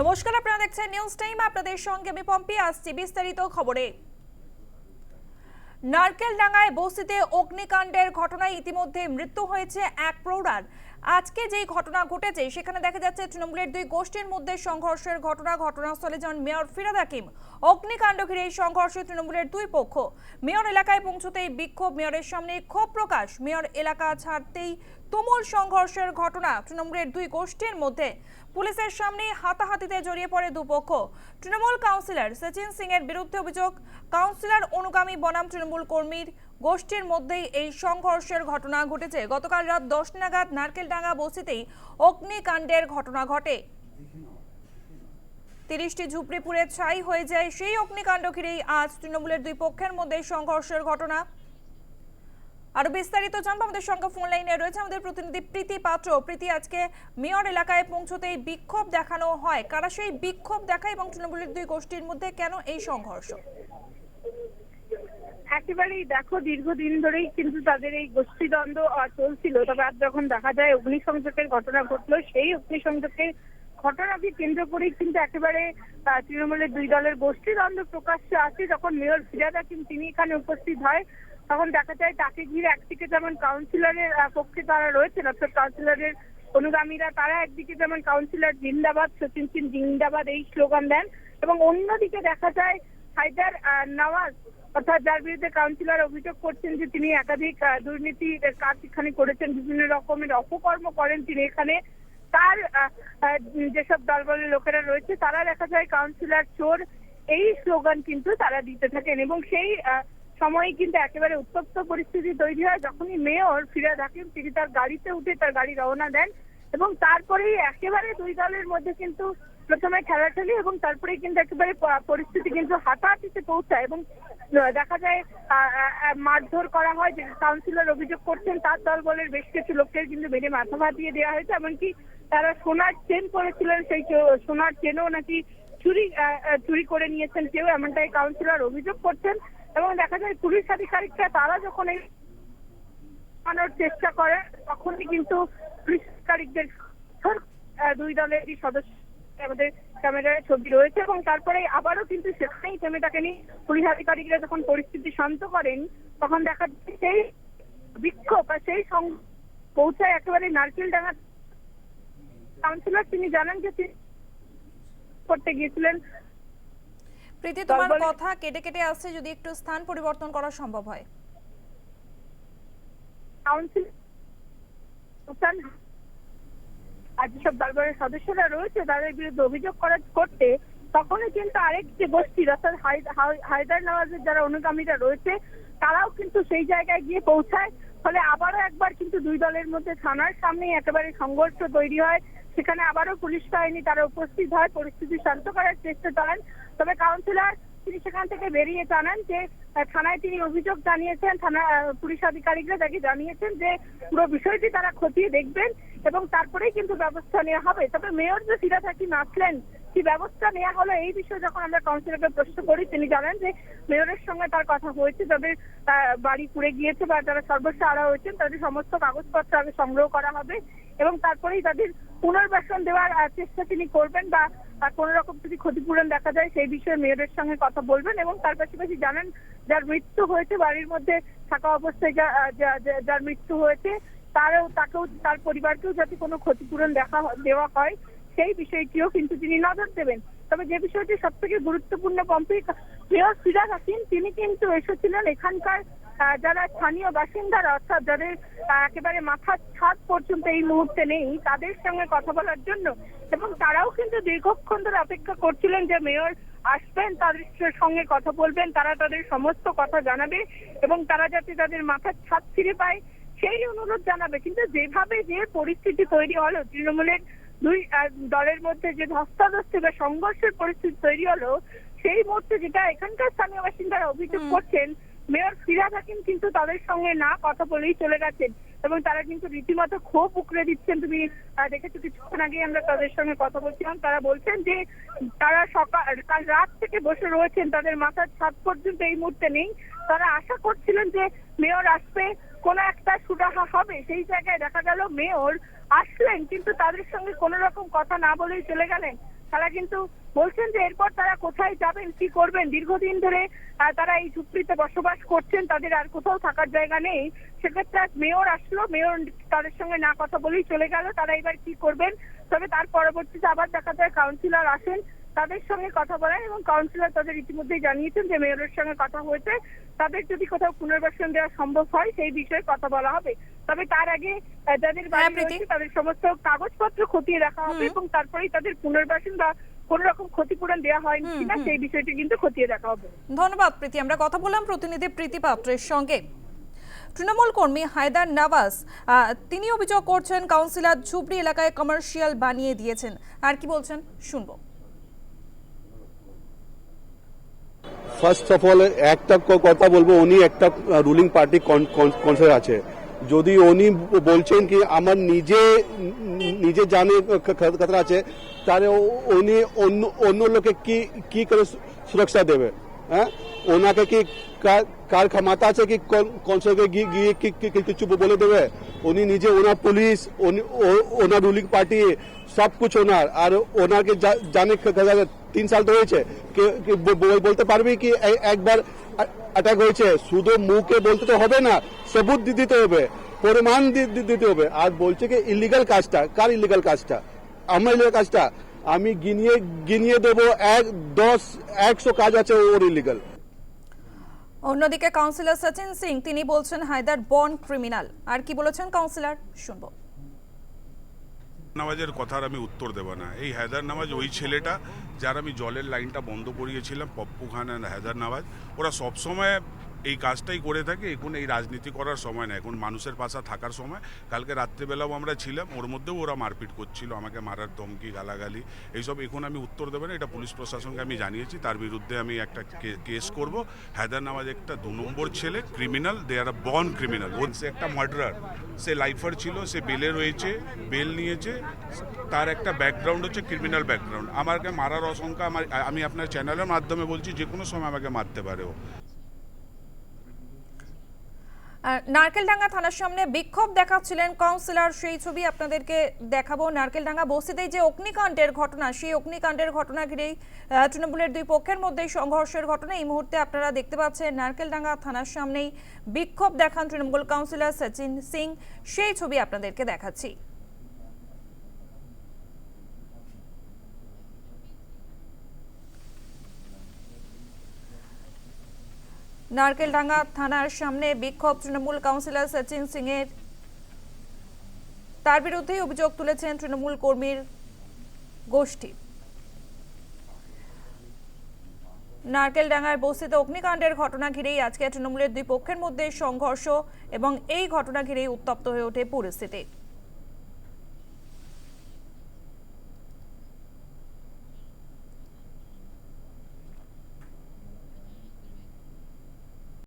নমস্কার, আপনারা দেখছেন নিউজ টাইম আপনাদের সঙ্গে আমি পম্পি, আসছি বিস্তারিত খবরে। নারকেলডাঙ্গায় বস্তিতে অগ্নিকাণ্ডের ঘটনায় ইতিমধ্যে মৃত্যু হয়েছে এক প্রৌঢ়ার আজকে যেই ঘটনা ঘটেছে, সেখানে দেখা যাচ্ছে তৃণমূলের দুই গোষ্ঠীর মধ্যে সংঘর্ষের ঘটনা, ঘটনাস্থলে যান মেয়র ফিরাদ হাকিম। অগ্নিকাণ্ড ঘিরে এই সংঘর্ষে তৃণমূলের দুই পক্ষ। মেয়র এলাকায় পৌঁছতেই বিক্ষোভ, মেয়রের সামনে ক্ষোভ প্রকাশ। মেয়র এলাকা ছাড়তেই তুমুল সংঘর্ষের ঘটনা তৃণমূলের দুই গোষ্ঠীর মধ্যে। পুলিশের সামনে হাতাহাতিতে জড়িয়ে পড়ে দুপক্ষ তৃণমূল কাউন্সিলর সচিন সিং এর বিরুদ্ধে অভিযোগ, কাউন্সিলর অনুগামী বনাম তৃণমূল কর্মীর গোষ্ঠীর মধ্যেই এই সংঘর্ষের ঘটনা ঘটেছে। গতকাল রাত দশ নাগাদ নারকেলডাঙ্গা বস্তিতেই অগ্নিকাণ্ডের ঘটনা ঘটে। তিরিশটি ঝুপড়ি পুড়ে ছাই হয়ে যায় সেই অগ্নিকাণ্ড ঘিরেই আজ তৃণমূলের দুই পক্ষের মধ্যে সংঘর্ষের ঘটনা। আরও বিস্তারিত জানব আমাদের সঙ্গে ফোন লাইনে রয়েছে আমাদের প্রতিনিধি প্রীতি পাত্র। প্রীতি, আজকে মেয়র এলাকায় পৌঁছতেই বিক্ষোভ দেখানো হয়। কারা সেই বিক্ষোভ দেখায় এবং তৃণমূলের দুই গোষ্ঠীর মধ্যে কেন এই সংঘর্ষ? একেবারেই দেখো, দীর্ঘদিন ধরেই কিন্তু তাদের এই গোষ্ঠীদ্বন্দ্ব চলছিল। তবে আজ যখন দেখা যায় অগ্নিসংযোগের ঘটনা ঘটলো, সেই অগ্নিসংযোগের ঘটনাকে কেন্দ্র করেই কিন্তু একেবারে তৃণমূলের দুই দলের গোষ্ঠীদ্বন্দ্ব প্রকাশ্যে আসে। যখন মেয়র ফিরাদ হাকিম তিনি এখানে উপস্থিত হয়, তখন দেখা যায় তাকে ঘিরে একদিকে যেমন কাউন্সিলরের পক্ষে তারা রয়েছেন, অর্থাৎ কাউন্সিলরের অনুগামীরা, তারা একদিকে যেমন কাউন্সিলর জিন্দাবাদ, সচিন সিং জিন্দাবাদ এই স্লোগান দেন। এবং অন্যদিকে দেখা যায় হায়দার নওয়াজ অর্থাৎ যার বিরুদ্ধে কাউন্সিলর অভিযোগ করছেন যে তিনি একাধিক আহ, দুর্নীতির কাজ এখানে করেছেন বিভিন্ন রকমের অপকর্ম করেন তিনি এখানে। তার যেসব দলবলের লোকেরা রয়েছে তারা দেখা যায় কাউন্সিলর চোর এই স্লোগান কিন্তু তারা দিতে থাকেন এবং সেই সময়ে কিন্তু একেবারে উত্তপ্ত পরিস্থিতি তৈরি হয়। যখনই মেয়র ফিরাদ হাকিম তিনি তার গাড়িতে উঠে তার গাড়ি রওনা দেন এবং তারপরেই একেবারে দুই দলের মধ্যে কিন্তু প্রথমে ঠেলাঠেলি এবং তারপরে কিন্তু একেবারে পরিস্থিতি কিন্তু হাতাহাতিতে পৌঁছায় এবং দেখা যায় মারধর করা হয়। যে কাউন্সিলর অভিযোগ করছেন, তার দল বলের বেশ কিছু লোককে কিন্তু মেরে মাথা ভাতিয়ে দেওয়া হয়েছে। এমনকি তারা সোনার চেন পরেছিলেন, সেই সোনার চেনও নাকি চুরি চুরি করে নিয়েছেন কেউ, এমনটাই কাউন্সিলর অভিযোগ করছেন। এবং দেখা যায়, পুলিশ আধিকারিকরা তারা যখন এই আনার চেষ্টা করে, তখনই কিন্তু পুলিশ আধিকারিকদের দুই দলেরই সদস্য আমাদের ক্যামেরায় ছবি রয়েছে এবং তারপরে আবারও কিন্তু সেখানেই থেমে থাকেনি পুলিশ আধিকারিকরা যখন পরিস্থিতি শান্ত করেন তখন দেখা যাচ্ছে সেই বিক্ষোভ বা সেই পৌঁছায় একেবারে নারকেল ডাঙ্গা কাউন্সিলর তিনি জানান যে করতে গিয়েছিলেন। প্রীতি তোমার কথা কেটে কেটে আসছে যদি একটু স্থান পরিবর্তন করা সম্ভব হয়। কাউন্সিল আর যেসব দলবলের সদস্যরা রয়েছে, তাদের বিরুদ্ধে অভিযোগ করা করতে তখনই কিন্তু আরেকটি গোষ্ঠী, অর্থাৎ হায়দার নওয়াজের যারা অনুগামীরা রয়েছে, তারাও কিন্তু সেই জায়গায় গিয়ে পৌঁছায়। ফলে আবারও একবার কিন্তু দুই দলের মধ্যে থানার সামনেই একেবারে সংঘর্ষ তৈরি হয়। সেখানে আবারও পুলিশ বাহিনী তারা উপস্থিত হয়। পরিস্থিতি শান্ত করার চেষ্টা চালান। তবে কাউন্সিলর তিনি সেখান থেকে বেরিয়ে জানান যে থানায় তিনি অভিযোগ জানিয়েছেন, থানা পুলিশ আধিকারিকরা তাকে জানিয়েছেন যে, পুরো বিষয়টি তারা খতিয়ে দেখবেন এবং তারপরেই কিন্তু ব্যবস্থা নেওয়া হবে। তবে মেয়র যে ফিরাদ হাকিম আসলেন কি ব্যবস্থা নেওয়া হলো। এই বিষয়ে যখন আমরা কাউন্সিলরকে প্রশ্ন করি তিনি জানান যে মেয়রের সঙ্গে তার কথা হয়েছে আহ, বাড়ি পুড়ে গিয়েছে বা যারা সর্বস্ব আড়া হয়েছেন তাদের সমস্ত কাগজপত্র আগে সংগ্রহ করা হবে এবং তারপরেই তাদের পুনর্বাসন দেওয়ার চেষ্টা তিনি করবেন বা কোনো রকম যদি ক্ষতিপূরণ দেখা যায় সেই বিষয়ে মেয়রের সঙ্গে কথা বলবেন এবং তার পাশাপাশি জানান যার মৃত্যু হয়েছে বাড়ির মধ্যে থাকা অবস্থায় যার মৃত্যু হয়েছে তারও তাকেও তার পরিবারকেও যাতে কোনো ক্ষতিপূরণ দেখা দেওয়া হয়। সেই বিষয়টিও কিন্তু তিনি নজর দেবেন। তবে যে বিষয়টি সব থেকে গুরুত্বপূর্ণ, পম্পি তিনি কিন্তু এসেছিলেন এখানকার যারা স্থানীয় বাসিন্দারা, অর্থাৎ যাদের একেবারে মাথার ছাদ পর্যন্ত এই মুহূর্তে নেই, তাদের সঙ্গে কথা বলার জন্য। এবং তারাও কিন্তু দীর্ঘক্ষণ ধরে অপেক্ষা করছিলেন যে মেয়র আসবেন, তাদের সঙ্গে কথা বলবেন, তারা তাদের সমস্ত কথা জানাবে এবং তারা যাতে তাদের মাথার ছাদ ফিরে পায়, সেই অনুরোধ জানাবে। কিন্তু যেভাবে যে পরিস্থিতি তৈরি হলো, তৃণমূলের দুই দলের মধ্যে যে ধস্তাধস্তি বা সংঘর্ষের পরিস্থিতি তৈরি হলো সেই মুহূর্তে যেটা এখানকার স্থানীয় বাসিন্দারা অভিযোগ করছেন মেয়র ফিরাদ হাকিম কিন্তু তাদের সঙ্গে না কথা বলেই চলে গেছেন এবং তারা কিন্তু রীতিমতো ক্ষোভ উকড়ে দিচ্ছেন। তুমি দেখেছ কিছুক্ষণ আগে আমরা তাদের সঙ্গে কথা বলছিলাম। তারা বলছেন যে তারা সকাল কাল রাত থেকে বসে রয়েছেন তাদের মাথার ছাদ পর্যন্ত এই মুহূর্তে নেই। তারা আশা করছিলেন যে মেয়র আসবে কোনো একটা সুরাহা হবে। সেই জায়গায় দেখা গেল মেয়র আসলেন, কিন্তু তাদের সঙ্গে কোনো রকম কথা না বলেই চলে গেলেন। তারা কিন্তু বলছেন যে, এরপর তারা কোথায় যাবেন, কি করবেন? দীর্ঘদিন ধরে তারা এই ঝুপড়িতে বসবাস করছেন, তাদের আর কোথাও থাকার জায়গা নেই। সেক্ষেত্রে আজ মেয়র আসলো, মেয়র তাদের সঙ্গে না কথা বলেই চলে গেল, তারা এবার কি করবেন? তবে তার পরবর্তীতে আবার দেখা যায় কাউন্সিলর আসেন, তাদের সঙ্গে কথা বলেন এবং কাউন্সিলর তাদের ইতিমধ্যেই জানিয়েছেন যে, মেয়রের সঙ্গে কথা হয়েছে। তাদের যদি কোথাও পুনর্বাসন দেওয়া সম্ভব হয়, সেই বিষয়ে কথা বলা হবে। তবে তার আগে যাদের বাড়ি হ্যাঁ, রয়েছে তাদের সমস্ত কাগজপত্র খতিয়ে রাখা হবে। এবং তারপরেই তাদের পুনর্বাসন বা কোন রকম ক্ষতিপূরণ দেওয়া হয় হুম, কিনা সেই বিষয়টি কিন্তু খতিয়ে দেখা হবে। ধন্যবাদ প্রীতি। আমরা কথা বললাম প্রতিনিধি প্রীতি পাত্রের সঙ্গে। তৃণমূল কর্মী হায়দার নওয়াজ আহ, তিনি অভিযোগ করছেন কাউন্সিলর ঝুপড়ি এলাকায় কমার্শিয়াল বানিয়ে দিয়েছেন। আর কি বলছেন শুনব। ফার্স্ট অফ অল একটা কথা বলব উনি একটা রুলিং পার্টি কনসার আছে। যদি উনি বলছেন কি আমার নিজে নিজে জানে কথা আছে, তাহলে উনি অন্য অন্য লোকে কি কি করে সুরক্ষা দেবে? হ্যাঁ? ওনাকে কি কার- ক্ষমতা আছে কি কনসারকে গিয়ে কি- কিছু বলে দেবে? উনি নিজে ওনার পুলিশ ওনার রুলিং পার্টি সব কুছ ওনার। আর ওনাকে জানে তিন সাল তো হয়েছে। বলতে পারবি কি একবার অ্যাটাক হয়েছে? শুধু মুখে বলতে তো হবে না, সবুত দিতে হবে, প্রমাণ দিতে হবে। আর বলছে কি ইলিগাল কাজটা, কার ইলিগাল কাজটা? আমার ইলিগাল কাজটা। আমি গিনিয়ে গিনিয়ে দেবো এক, দশ, একশো কাজ আছে ওর ইলিগাল অন্যদিকে কাউন্সিলর সচিন সিং, তিনি বলছেন হায়দার বন ক্রিমিনাল আর কি বলেছেন কাউন্সিলর শুনব। নামাজের কথার আমি উত্তর দেব না। এই হায়দার নামাজ ওই ছেলেটা যার আমি জলের লাইনটা বন্ধ করিয়েছিলাম, পপ্পু খান অ্যান্ড হায়দার নামাজ। ওরা সবসময় এই কাজটাই করে থাকে, এখন এই রাজনীতি করার সময় না, এখন মানুষের পাশা থাকার সময়। কালকে রাত্রেবেলাও আমরা ছিলাম, ওর মধ্যেও ওরা মারপিট করছিল, আমাকে মারার ধমকি, গালাগালি, এইসব এখন আমি উত্তর দেবো না, এটা পুলিশ প্রশাসনকে আমি জানিয়েছি, তার বিরুদ্ধে আমি একটা কেস করব। হায়দার নামাজ একটা দু নম্বর ছেলে criminal they are born criminal সে একটা মার্ডারার সে লাইফার ছিল, সে বেলে রয়েছে, বেল নিয়েছে, তার একটা ব্যাকগ্রাউন্ড হচ্ছে ক্রিমিনাল ব্যাকগ্রাউন্ড আমাকে মারার আশঙ্কা আমার, আমি আপনার চ্যানেলের মাধ্যমে বলছি, যে কোনো সময় আমাকে মারতে পারে ও। নারকেলডাঙ্গা থানার সামনে বিক্ষোভ দেখাচ্ছিলেন কাউন্সিলর। সেই ছবি আপনাদেরকে দেখাবো। নারকেলডাঙ্গা বস্তিতে যে অগ্নিকাণ্ডের ঘটনা, সেই অগ্নিকাণ্ডের ঘটনা ঘিরেই তৃণমূলের দুই পক্ষের মধ্যে সংঘর্ষের ঘটনা এই মুহূর্তে আপনারা দেখতে পাচ্ছেন। নারকেলডাঙ্গা থানার সামনেই বিক্ষোভ দেখান তৃণমূল কাউন্সিলর সচিন সিং। সেই ছবি আপনাদেরকে দেখাচ্ছি। নারকেলডাঙ্গা থানার সামনে বিক্ষোভ তৃণমূল কাউন্সিলর সচিন সিং এর তার বিরুদ্ধেই অভিযোগ তুলেছেন তৃণমূল কর্মীর গোষ্ঠী। নারকেলডাঙ্গার বস্তিতে অগ্নিকাণ্ডের ঘটনা ঘিরেই আজকে তৃণমূলের দুই পক্ষের মধ্যে সংঘর্ষ এবং এই ঘটনা ঘিরেই উত্তপ্ত হয়ে ওঠে পরিস্থিতি।